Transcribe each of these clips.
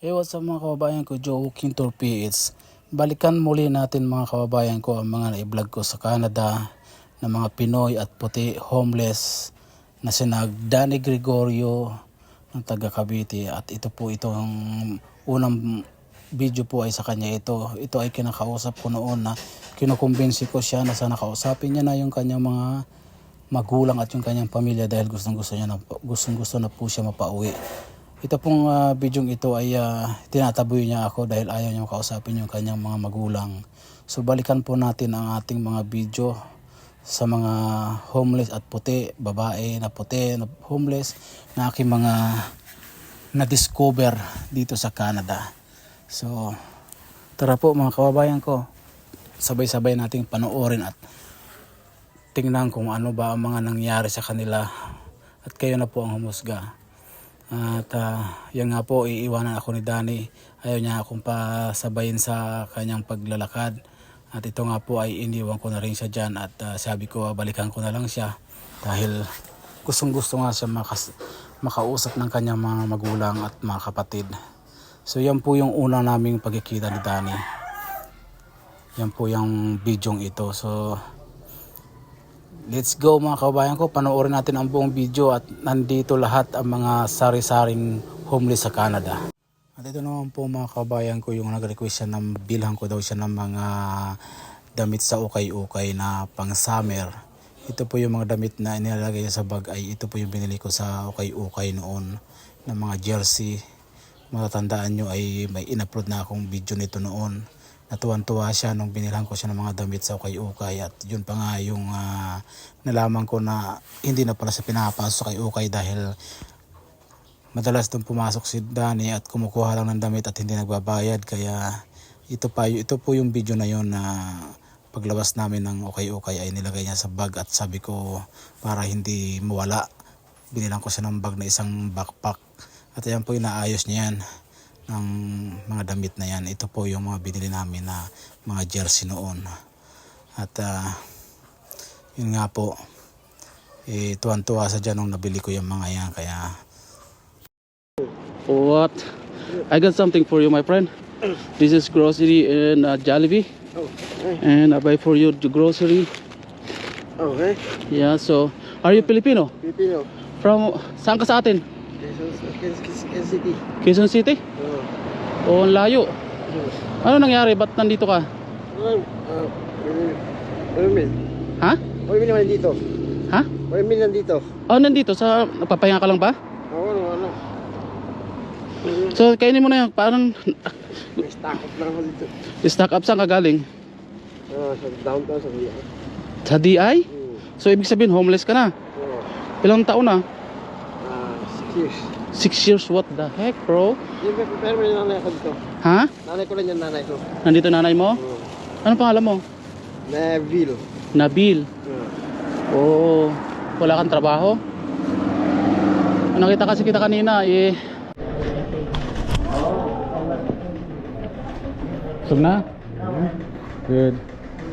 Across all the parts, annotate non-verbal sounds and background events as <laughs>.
Hey, what's up mga kababayan ko, Joe Quintor PH. Balikan muli natin mga kababayan ko ang mga na-vlog ko sa Canada na mga Pinoy at puti homeless na sinag Danny Gregorio ng taga Cavite at ito po itong unang video po ay sa kanya ito. Ito ay kinakausap ko noon na kinukumbinsi ko siya na sana kausapin niya na yung kanyang mga magulang at yung kanyang pamilya dahil gustong gusto niya na, gustong gusto na po siya mapauwi. Ito pong uh, bidyong ito ay ah, tinataboy niya ako dahil ayaw niya kausapin yung kanyang mga magulang. So balikan po natin ang ating mga video sa mga homeless at puti, babae na puti, na homeless, na aking mga na-discover dito sa Canada. So, tara po mga kababayan ko, sabay-sabay nating panoorin at tingnan kung ano ba ang mga nangyari sa kanila at kayo na po ang humusga. At ah, yan nga po, iiwanan ako ni Danny. Ayaw niya akong pasabayin sa kanyang paglalakad. At ito nga po ay iniwan ko na rin siya dyan at ah, sabi ko balikan ko na lang siya dahil gustong gusto nga siya makas- makausap ng kanyang mga magulang at mga kapatid. So yan po yung una naming pagkikita ni Danny. Yan po yung bidyong ito. So Let's go mga kabayan ko, panoorin natin ang buong video at nandito lahat ang mga sari-saring homeless sa Canada. At ito naman po mga kabayan ko yung nag-request siya ng bilhan ko daw siya ng mga damit sa ukay-ukay na pang summer. Ito po yung mga damit na inilalagay sa bag ay ito po yung binili ko sa ukay-ukay noon ng mga jersey. Matatandaan nyo ay may in-upload na akong video nito noon natuwan-tuwa siya nung binilhan ko siya ng mga damit sa ukay-ukay at yun pa nga yung ah, nalaman ko na hindi na pala siya pinapasok sa ukay-ukay dahil madalas doon pumasok si Danny at kumukuha lang ng damit at hindi nagbabayad. Kaya ito pa ito po yung video na yon na paglabas namin ng ukay-ukay ay nilagay niya sa bag at sabi ko para hindi mawala. Binilang ko siya ng bag na isang backpack. At ayan po inaayos niya yan ng mga damit na yan. Ito po yung mga binili namin na mga jersey noon. At ah, yun nga po, eh, tuwan-tuwa sa dyan nung nabili ko yung mga yan. Kaya What? I got something for you, my friend. This is grocery in uh, Jollibee. Oh, okay. And I buy for you the grocery. Okay. Yeah, so, are you Filipino? Pilipino. From, saan ka sa atin? Quezon, Quezon, City. Quezon City? Oh. O, ang layo. Ano nangyari? Ba't nandito ka? Ano? Ah, Wala min. Ha? Wala min naman dito. Ha? Min nandito. Oh, nandito sa nagpapahinga ka lang ba? Ako ano, ano. So, kainin mo na yan. Parang May stock up lang ako dito. stock up saan ka galing? Ah, sa downtown, sa Villa. Sa DI? Hmm. So, ibig sabihin, homeless ka na. Oh. Ilang taon na? Six years. Six years? What the heck, bro? Yung pe- pero may nanay ako dito. Ha? Nanay ko lang yung nanay ko. Nandito nanay mo? Oh. Anong pangalan mo? Neville. Nabil. Oh. Oo. Wala kang trabaho? Nakita kasi kita kanina, eh. Busog na? Good.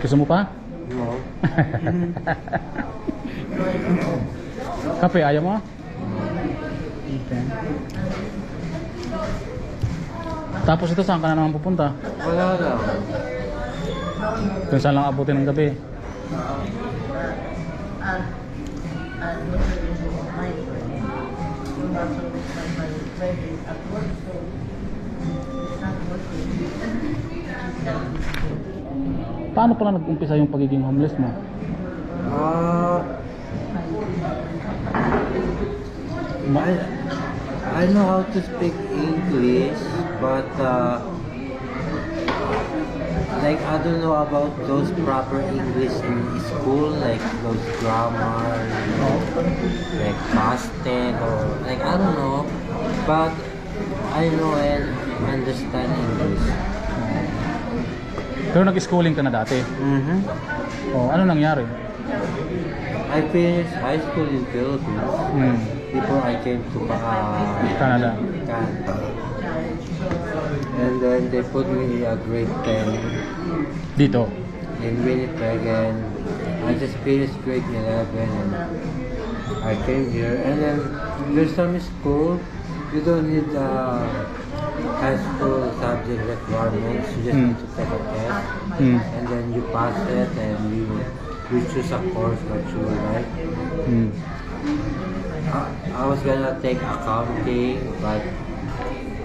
Gusto mo pa? No. <laughs> Kape, ayaw mo? Okay. Tapos ito, saan ka na naman pupunta? Wala lang. Kung saan lang abutin ng gabi? Paano pala nag-umpisa yung pagiging homeless mo? Uh, Ma- I, know how to speak English, but uh, like I don't know about those proper English in school, like those grammar, you know, like past tense or like I don't know, but I know and understand English. Pero nag-schooling ka na dati. Mm-hmm. O, ano nangyari? I finished high school in Philippines Hmm. Before I came to uh, Canada. Canada. And then they put me a grade 10 Dito. in Winnipeg and I just finished grade 11 and I came here and then there's some school you don't need uh, high school subject requirements. You just Hmm. need to take a test, Hmm. and then you pass it, and you you choose a course that you like. Hmm. I, I was gonna take accounting, but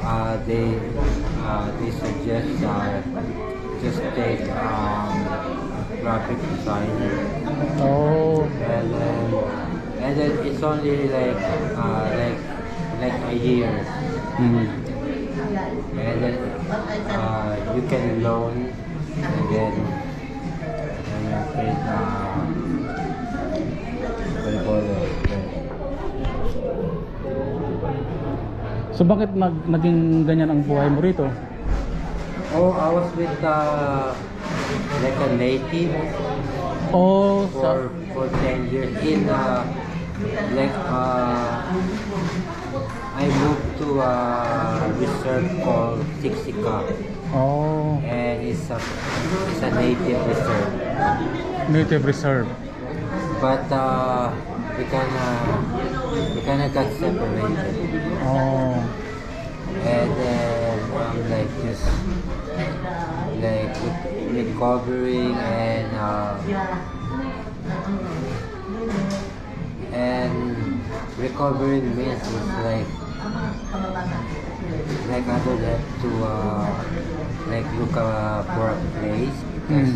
uh, they uh, they suggest uh, just take um, graphic design, Oh. and then and then it's only like uh, like like a year, Hmm. and then uh, you can loan, and then and you can uh, So bakit nag naging ganyan ang buhay mo rito? Oh, I was with uh, like a native Oh, for for ten years in uh, like uh, I moved to a reserve called Siksika Oh, and it's a it's a native reserve native reserve. but uh, we kinda we kinda got separated Oh. and then I'm like just like re- recovering and uh, and recovering means is like like I don't have to uh, like look uh, for a place because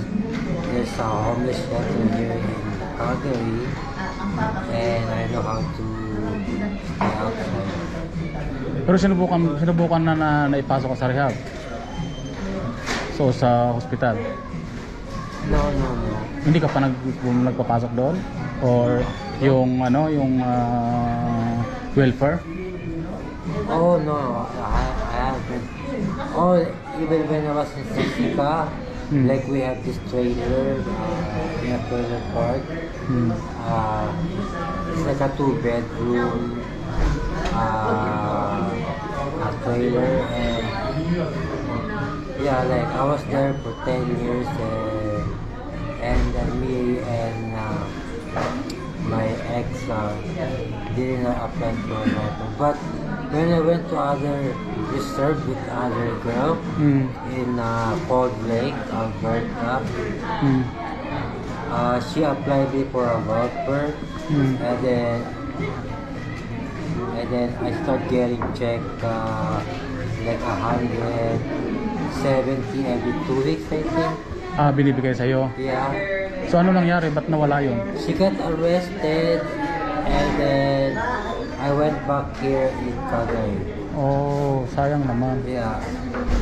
there's a homeless shelter here in Calgary and I know how to. Pero sinubukan sinubukan na, na naipasok ka sa rehab. So sa hospital. No, no, no. Hindi ka pa nag nagpapasok doon or yung ano yung ah, welfare? Oh no, I, I haven't. Oh, even when I was in Sisika, Hmm. like we have this trailer uh, in a trailer park. Hmm. Uh, it's like a two bedroom uh, a trailer and yeah, like I was there for 10 years and, and then me and uh, my ex uh, didn't apply for a that. But when I went to other reserve with other girl Hmm. in uh, Cold Lake, Alberta, Hmm. uh, she applied it for a welfare Hmm. and then and then I start getting check uh, like a hundred seventy every two weeks I think. Ah, binibigay sa iyo. Yeah. So ano nangyari? Ba't nawala 'yon? She got arrested and then I went back here in Calgary. Oh, sayang naman. Yeah.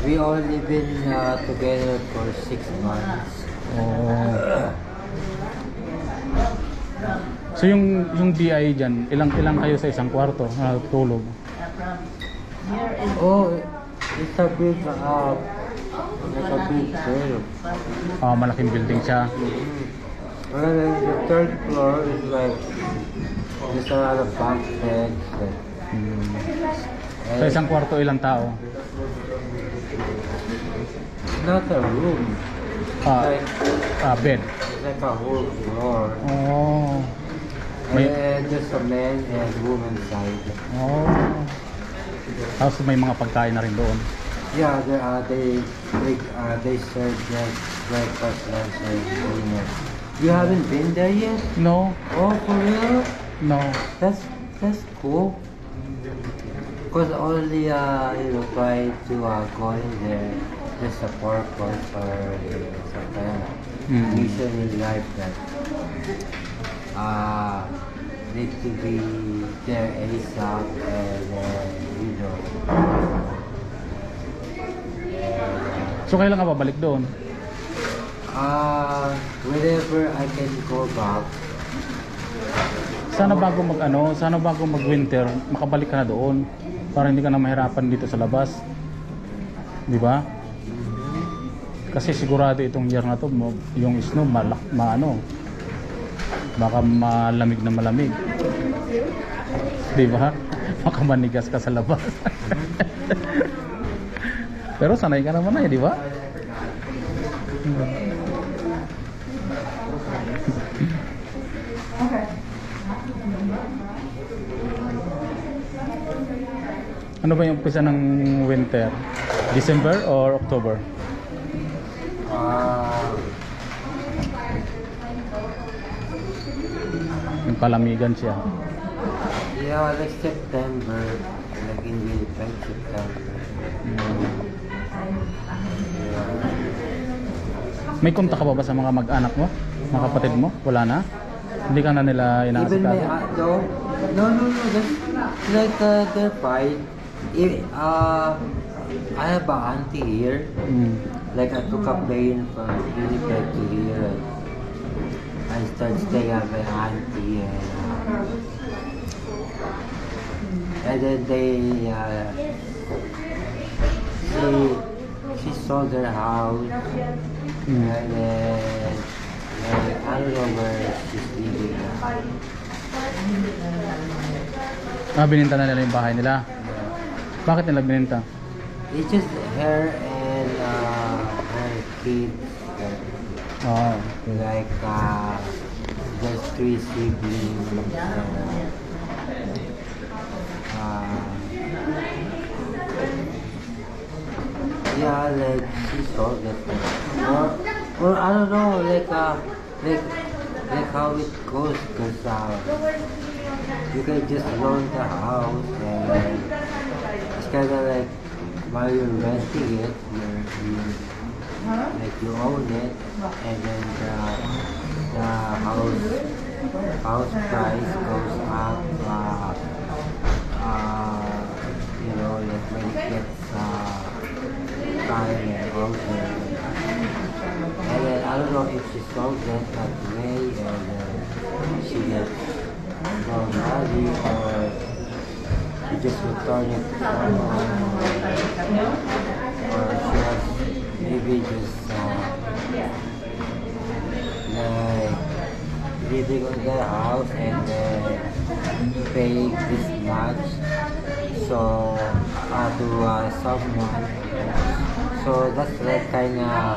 We only been uh, together for six months. Oh. <clears throat> So yung yung DI diyan, ilang ilang kayo sa isang kwarto na tulog? Oh, it's a big uh, like a big girl. Ah, malaking building siya. Well, then the third floor is like there's a lot of bunk beds. Hmm. and Sa isang kwarto ilang tao? not a room. Ah, Like ah bed. it's like a whole floor. Oh. May then there's a man and woman side. Oh. Tapos may mga pagkain na rin doon. Yeah, they uh, they they, uh, they serve like breakfast, lunch, and dinner. You haven't been there yet? No, Oh, for real? no. That's that's cool. Cause only uh you know try to uh, go in there just a purpose or know, some kind of Mm. mission in life that uh need to be there ASAP and uh, you know So kailan ka babalik doon? uh whenever I can go back Sana bago mag ano, sana bago mag winter, makabalik ka na doon para hindi ka na mahirapan dito sa labas. Di ba? Kasi sigurado itong year na to, yung snow malak, maano, baka malamig na malamig. Di ba? Baka manigas ka sa labas. <laughs> Pero sanay ka naman na eh, di ba? Ano ba yung umpisa ng winter? December or October? Yung palamigan siya. yeah, like September, like in Winnipeg, September. Yeah. May kontak ka pa ba sa mga mag-anak mo? Mga kapatid mo? Wala na? Hindi ka na nila Even my inaasikaso? aunt, no, no, no, no, that's like uh, they're fine. If, uh, I have a auntie here. Mm. Like I took a plane from Winnipeg to here. I started staying at my auntie and, uh, and then they uh, she she sold their house Mm. and then like, I don't know where she's living now. Ah, bininta na nila yung bahay nila. Bakit nila bininta? It's just her and uh, her kids. Oh, like uh, there's three siblings and uh, yeah like she sold it or or I don't know like uh like like how it goes because uh, you can just loan the house and it's kind of like while you're renting it you're, you're like you own it and then the, the house house price goes up uh, uh, you know like when it gets uh, time and older and then I don't know if she sold it that way and uh, she gets more money or she just return it to someone or she has just uh, like living on their house and then paying this much. So uh, to uh, someone so that's like kind of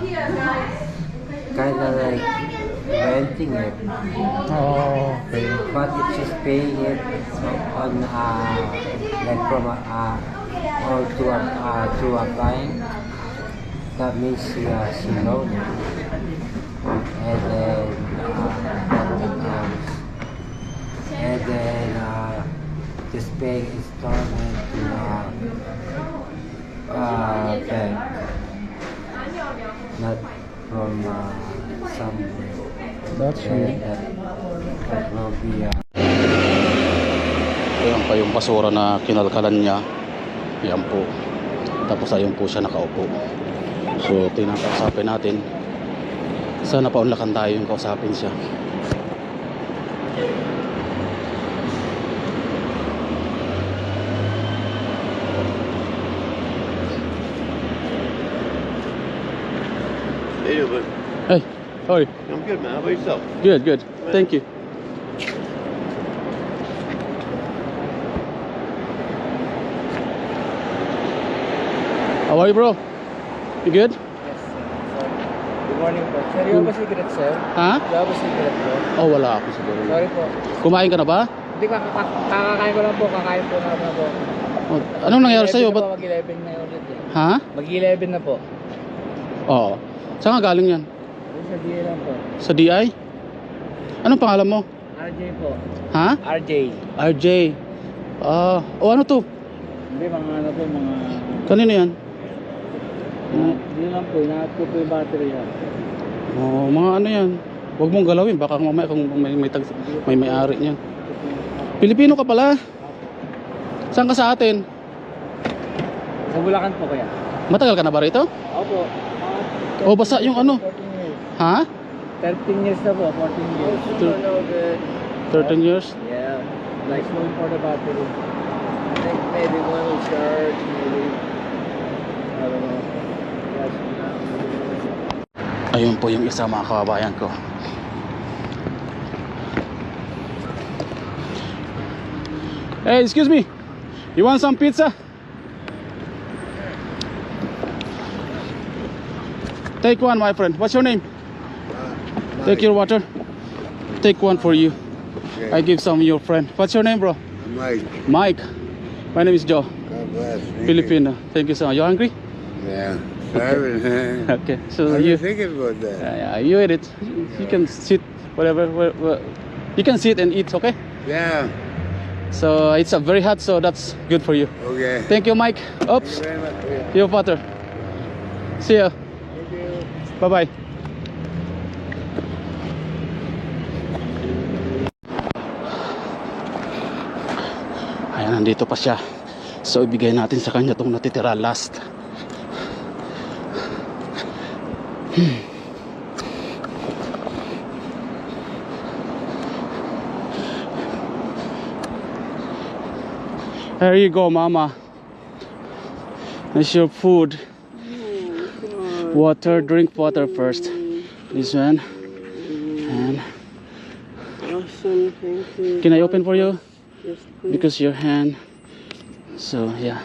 kind of like renting it. Oh okay. but if she's paying it on uh, like from a uh, or to a uh, to a bank that means she uh, she loaned it and then uh, and then uh, just paying installment to uh, uh, bank not from uh, somewhere That's and weird. that, that will be uh, Ayan pa yung basura na kinalkalan niya. Yan po. Tapos ayun po siya nakaupo. So, tinakausapin natin. Sana paunlakan tayo yung kausapin siya. Hey, you doing? Hey, sorry. I'm good, man. How about yourself? Good, good. Thank you. How are you, bro? You good? Yes, sir. Good morning po. Sir, yung ba secret, sir? Ha? Wala ba secret po? Oh, wala ako siguro. Sorry po. Kumain ka na ba? Hindi, kaka- kaka- kakakain ko lang po. Kakain po na na po. Oh, anong nangyari sa'yo? 11 na Ba't... po, Mag-11 na ulit eh. Ha? Mag-11 na po. Oo. Saan ka galing yan? Yung Sa DA lang po. Sa DI? Anong pangalan mo? RJ po. Ha? RJ. RJ. Ah, oh ano to? Hindi, mga ano po, mga... Kanino yan? Hindi lang po, inaat ko po yung battery yan. Oh, mga ano yan. Huwag mong galawin baka mamaya kung may may tag, may may-ari niyan. Pilipino ka pala. Saan ka sa atin? Sa Bulacan po kaya? Matagal ka na ba rito? Opo. Mga Oh, basa yung ano. 14 years. Ha? 13 years na po, 14 years. Thir- no good. 13 years? Yeah. Like slowing for the battery. I think maybe one will charge, maybe. I don't know. Ayun po yung isa mga kababayan ko. Hey, excuse me. You want some pizza? Take one, my friend. What's your name? Uh, Take your water. Take one for you. I give some to your friend. What's your name, bro? Mike, Mike. My name is Joe. God bless. Filipino. Thank you so much. You hungry? Yeah. <laughs> Okay, so I you, thinking about that. yeah, yeah, you eat it. You can sit, whatever, where, you can sit and eat, okay? Yeah. So it's uh, very hot, so that's good for you. Okay. Thank you, Mike. Thank Oops, you very much. Yeah. your butter. See ya. Bye bye. Ayan, nandito pa siya. So, ibigay natin sa kanya itong natitira last. <clears throat> There you go, mama. That's your food. Water, drink water first. This one. And Awesome, thank you. can I open for you? Yes, please. Because your hand. So yeah.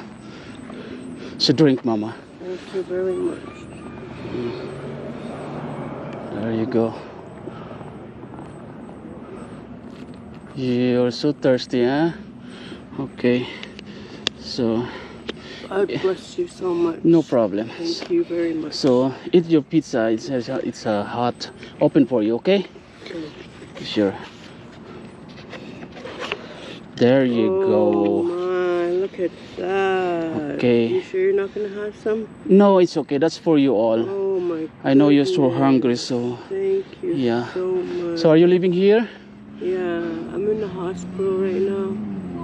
So drink, mama. Thank you very much. Mm. There you go. You're so thirsty, huh? Okay. So God bless you so much. no problem. Thank you very much. So eat your pizza. It's it's, it's uh, hot. Open for you, okay? Okay. Sure. There you oh, go. my, look at that. Okay. You sure you're not gonna have some? No, it's okay. That's for you all. Oh. I know you're so hungry, so Thank you Yeah. so much. so are you living here? Yeah, I'm in the hospital right now.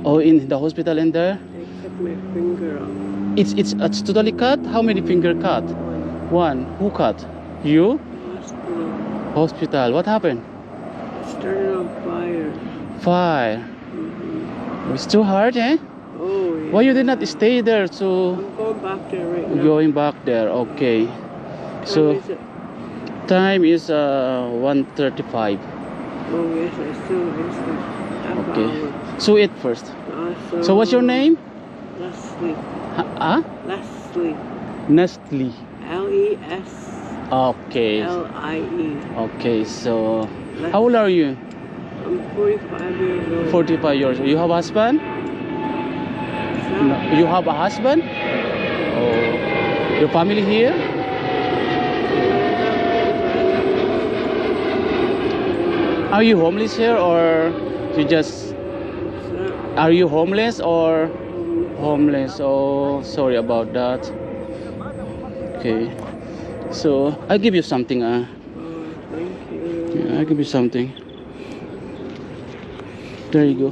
Oh, in the hospital in there? They cut my finger off. It's it's it's totally cut. How many finger cut? One One. Who cut? You? hospital. Hospital. What happened? It started on fire. Fire. Mhm. It's too hard, eh? Oh yeah. Why you did not stay there? So I'm going back there right now. going back there. Okay. So time is uh 1:35. Oh yes, I still it's half Okay. So eat first. So what's your name? Leslie. Ah? Leslie. Nestle. L E S Okay. L I E. Okay. So how old are you? I'm 45 years old. 45 years. You have a husband? No. You have a husband? Oh. Your family here? Are you homeless here or you just are you homeless or homeless? Oh, sorry about that. Okay. So i'll give you something. Uh, thank you. yeah, I give you something. There you go.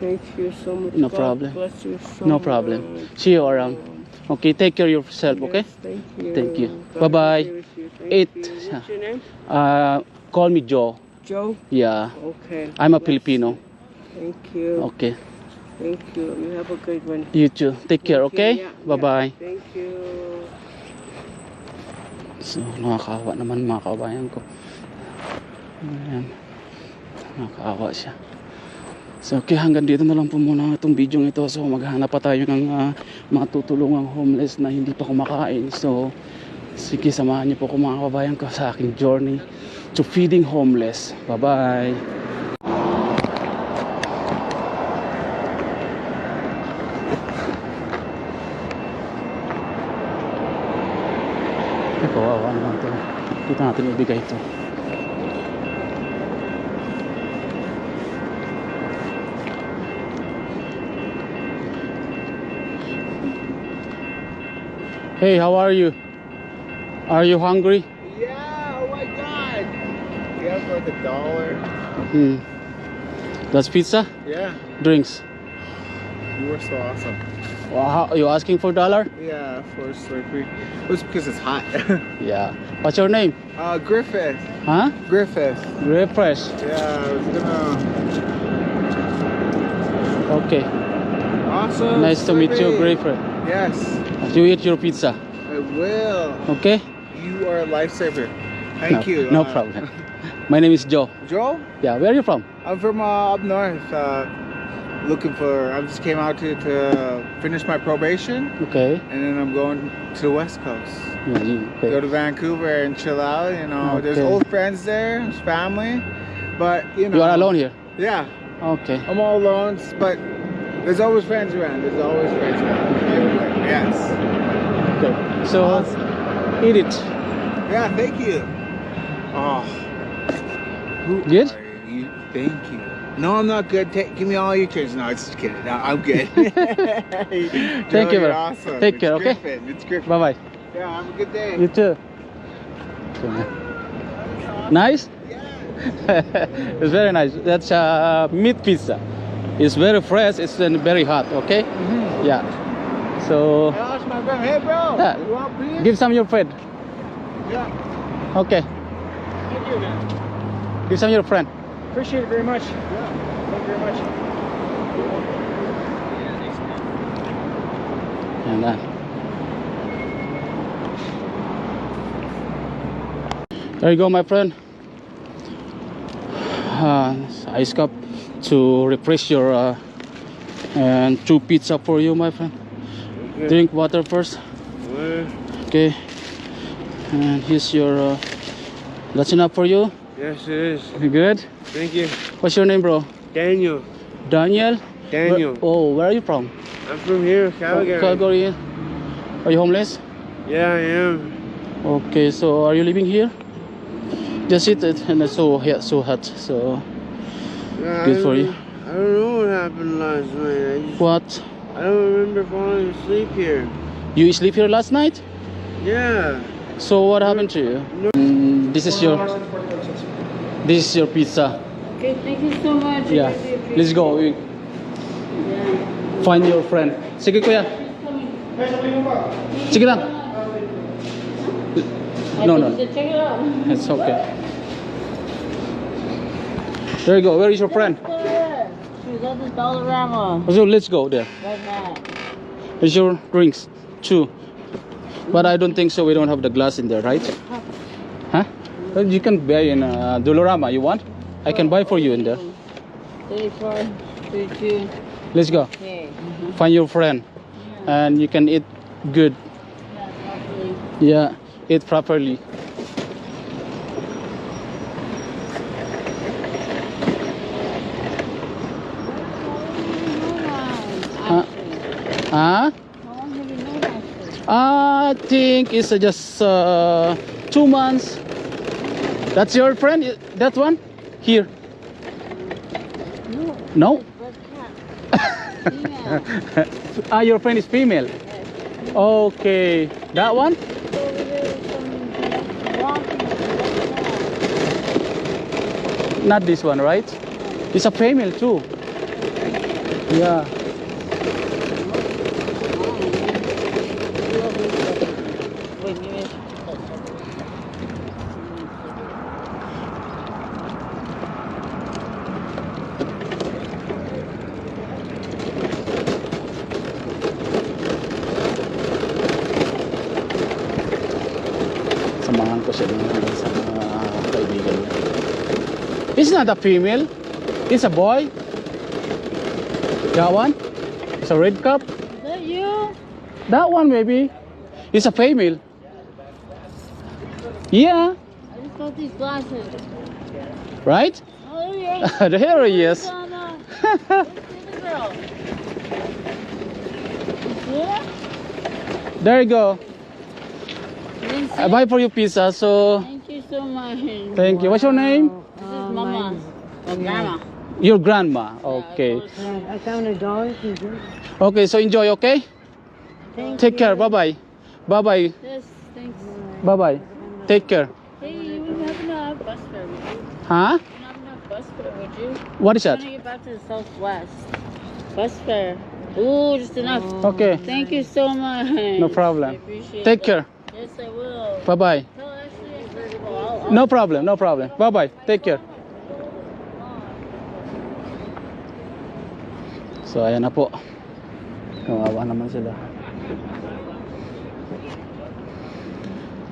Thank you so much. No problem. So No problem. much. See you around. Okay, take care of yourself. Okay. Yes, thank you. Thank you. Bye-bye. be with you. Thank Eat. you. What's your name? Uh, call me Joe. Joe. Yeah, Okay. I'm a Filipino. Thank you. Okay. Thank you. You have a good one. You too. Take care. Thank. Okay. Yeah, Bye bye. yeah. Thank you. So, nakakaawa naman mga kabayan ko. Ayan. Nakakaawa siya. So, okay, hanggang dito na lang po muna itong video ito. So, maghanap pa tayo ng ah, mga tutulungang homeless na hindi pa kumakain. So, sige, samahan niyo po ko mga kabayan ko sa aking journey to feeding homeless. Bye-bye. Kawawa naman ito. Dito natin ibigay ito. Hey, how are you? Are you hungry? A dollar. Hmm. That's pizza? Yeah, Drinks. you were so awesome. Well, how, you asking for dollar? Yeah, for Slurpee. It was because it's hot. <laughs> Yeah. What's your name? uh, Griffith. Huh? Griffith. Griffith. Yeah, I was gonna. Okay. Awesome. Nice to meet you. Griffith. Yes, You eat your pizza. I will. Okay? You are a lifesaver. Thank no, you. No Uh, problem. <laughs> My name is Joe. Joel, Yeah, where are you from? I'm from uh, up north. Uh, looking for. I just came out to, to finish my probation, Okay. and then I'm going to the West Coast. Yeah, you, Go to Vancouver and chill out. You know, there's old friends there, there's family, but you know. You are alone here? Yeah, Okay. I'm all alone, but there's always friends around. There's always friends around. Everywhere. Yes. Okay. So eat it. Yeah, thank you. Oh, who Good? you? Thank you. No, I'm not good. Take, give me all your treasures. No, it's just kidding. No, I'm good. <laughs> Thank Joe, <laughs> you, man. awesome. Take It's care, okay? It's Griffin. Bye bye. Yeah, have a good day. You too. Nice? Yeah. <laughs> it's very nice. That's uh, meat pizza. It's very fresh. It's very hot. Okay. Yeah. So that's my friend. Hey, bro. Yeah. You want beer? give some your friend. Yeah. Okay. Thank you, man. Give some your friend. Appreciate it very much. Thank you very much. And uh, there you go, my friend. Uh, ice cup to refresh your uh, and two pizza for you, my friend. Drink water first. Okay. And here's your. Uh, that's enough for you. Yes, it is. You good? Thank you. What's your name, bro? Daniel. Daniel. Daniel. Where- oh, where are you from? I'm from here, Oh, Calgary. Calgary. Are you homeless? Yeah, I am. Okay, so are you living here? Just sit it and it's so hot, so hot. So Yeah, Good I for you. I don't know what happened last night. I just what? I don't remember falling asleep here. You sleep here last night? Yeah. So what happened to you? Mm, this is your this is your pizza. Okay, thank you so much. Yeah. Let's go. We find your friend. Sige kuya. Sige lang. I No, no. you should Check it out. It's okay. There you go. Where is your friend? She's at the Dollarama So let's go there. right now. Here's your drinks. Two. But I don't think so. We don't have the glass in there, right? <laughs> Huh? Well, You can buy in uh, Dolorama. You want? I can buy for you in there. 34, 32. Let's go. Okay. Find your friend, and you can eat good. Yeah, probably. Yeah, eat properly. Huh? Huh? How long have you known I think it's uh, just uh, two months. That's your friend? That one? Here? No. No? Red cat. Female. <laughs> ah, your friend is female. Okay. That one? Over there, some walking. Not this one, right? It's a female too. Yeah. Not a female. It's a boy. That one? It's a red cup. Is that you? That one maybe. It's a female. Yeah, I just got these glasses. right? Oh, yeah. <laughs> there he is. The other girl? Yeah? There you go. You didn't see I buy for you pizza, so Thank you so much. thank you. What's your name? This is Mama. Or Grandma. Your grandma. Okay. I found a dog. Okay, so enjoy, okay? Thank Take care. Bye-bye. Bye-bye. Yes, thanks. Bye-bye. Take care. Hey, you wouldn't have enough bus fare, would you? Huh? You wouldn't have enough bus fare, would you? What is I'm that? trying to get back to the southwest. Bus fare. Ooh, just enough. Oh. Okay. Thank you so much. No problem. I appreciate Take it. care. Yes, I will. Bye-bye. Tell Ashley I said, well, I'll, I'll No problem. No problem. Bye-bye. Take care. So, ayan na po. Kawawa naman sila.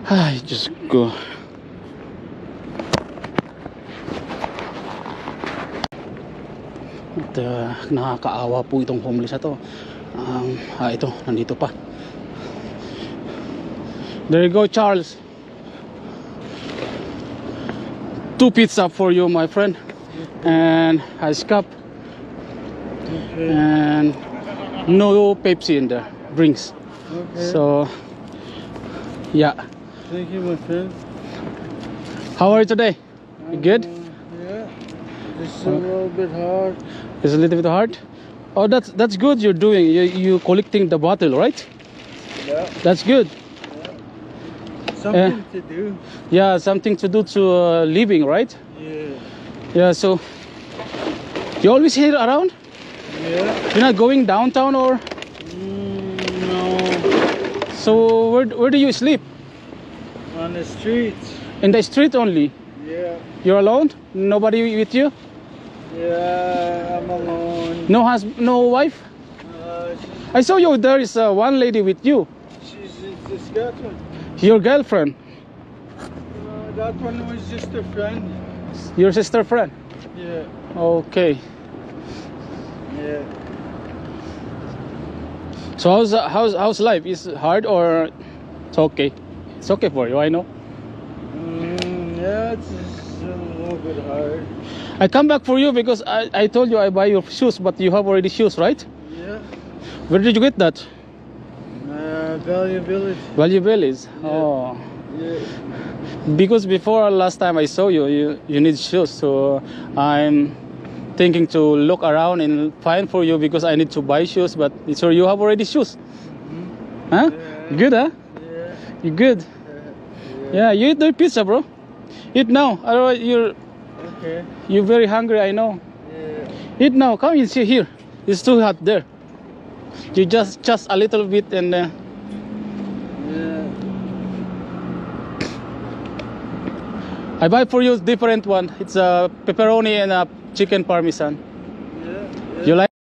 Ay, Diyos ko. At uh, nakakaawa po itong homeless na to. Um, ah, ito, nandito pa. There you go, Charles. Two pizza for you, my friend. And ice cup. And no Pepsi in there. Drinks. So, Yeah. Thank you, my friend. How are you today? You good? Yeah. It's a little bit hard. It's a little bit hard. Oh, that's that's good. You're doing. You you collecting the bottle, right? Yeah. That's good. Yeah. Something to do. Yeah, something to do to uh, living, right? Yeah. Yeah. So you always here around? Yeah. You're not going downtown or? Mm, no. So where where do you sleep? On the street. In the street only? Yeah. You're alone? Nobody with you? Yeah. I'm alone. No hus no wife? Uh, I saw you. There is uh, one lady with you. she's in Saskatchewan. Your girlfriend, Uh, that one was just a friend. your sister friend. Yeah. Okay. Yeah. So how's how's how's life? Is it hard or it's okay? It's okay for you. I know. Mm, yeah, it's a little bit hard. I come back for you because I, I told you I buy your shoes, but you have already shoes, right? Yeah. Where did you get that? Uh, Value Village. Value Bellies. Oh. Yeah. Because before last time I saw you, you you need shoes, so I'm thinking to look around and find for you because I need to buy shoes. But so you have already shoes, huh? Yeah. Good, huh? Yeah. You good? Yeah, you eat the pizza, bro. Eat now. Otherwise, you're Okay. you're very hungry. I know. Yeah. Eat now. Come and sit here. It's too hot there. You just just a little bit and. Uh, Yeah. I buy for you different one. It's a pepperoni and a chicken parmesan. Yeah. You like?